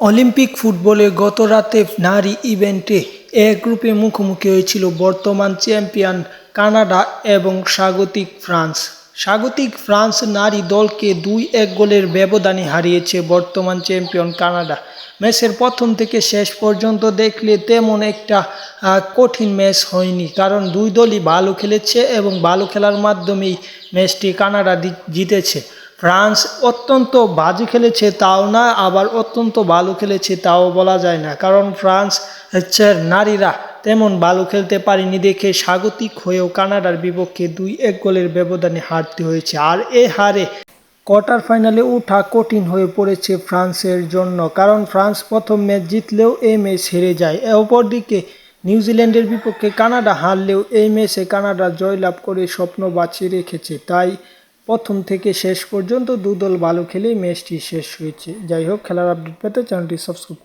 Olympic ফুটবলে গত রাতে নারী ইভেন্টে এ গ্রুপে মুখোমুখি হয়েছিল বর্তমান চ্যাম্পিয়ন কানাডা এবং স্বাগতিক ফ্রান্স। স্বাগতিক ফ্রান্স নারী দলকে দুই এক গোলের ব্যবধানে হারিয়েছে বর্তমান চ্যাম্পিয়ন কানাডা। ম্যাচের প্রথম থেকে শেষ পর্যন্ত দেখলে তেমন একটা কঠিন ম্যাচ হয়নি, কারণ দুই দলই ভালো খেলেছে এবং ভালো খেলার মাধ্যমেই ম্যাচটি কানাডা জিতেছে। ফ্রান্স অত্যন্ত বাজে খেলেছে, তাও না, আবার অত্যন্ত ভালো খেলেছে, তাও বলা যায় না। কারণ ফ্রান্স হচ্ছে নারীরা, তেমন ভালো খেলতে পারেনি দেখে স্বাগতিক হয়েও কানাডার বিপক্ষে দুই এক গোলের ব্যবধানে হারতে হয়েছে। আর এ হারে কোয়ার্টার ফাইনালে ওঠা কঠিন হয়ে পড়েছে ফ্রান্সের জন্য, কারণ ফ্রান্স প্রথম ম্যাচ জিতলেও এই ম্যাচ হেরে যায়। অপরদিকে নিউজিল্যান্ডের বিপক্ষে কানাডা হারলেও এই ম্যাচে কানাডা জয়লাভ করে স্বপ্ন বাঁচিয়ে রেখেছে। তাই প্রথম থেকে শেষ পর্যন্ত দুদল ভালো খেলেই ম্যাচটি শেষ হয়েছে। যাই হোক, খেলার আপডেট পেতে চ্যানেলটি সাবস্ক্রাইব